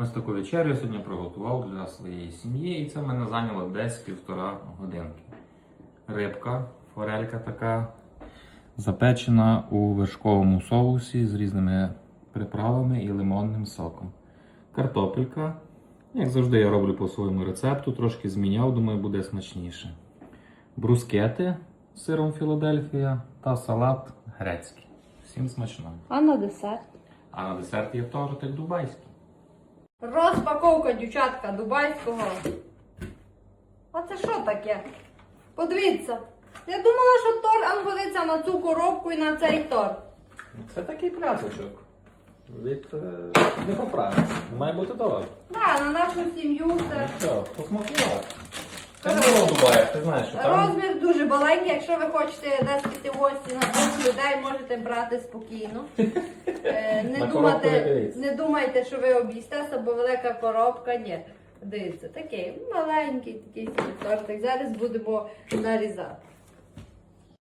Ось таку вечерю я сьогодні приготував для своєї сім'ї, і це в мене зайняло десь півтора годинки. Рибка, форелька така, запечена у вершковому соусі з різними приправами і лимонним соком. Картопелька. Як завжди, я роблю по своєму рецепту, трошки зміняв, думаю, буде смачніше. Брускети з сиром Філадельфія та салат грецький. Всім смачного. А на десерт? А на десерт є тортик дубайський. Розпаковка дівчатка дубайського. А це що таке? Подивіться. Я думала, що торт ангодиться на цю коробку і на цей торт. Це такий плясочок. Від е, не поправиться. Має бути добре. Так, на нашу сім'ю це. Що, посмакувати. Це не Дубаях, ти знаєш, що там. Розмір дуже маленький. Якщо ви хочете піти гості на двох людей, можете брати спокійно. Е, Не, На коробку не думайте, дивіться. не думайте, що ви об'їстеся, бо велика коробка. Ні. Дивіться, такий маленький такий собі тортик. Зараз будемо нарізати.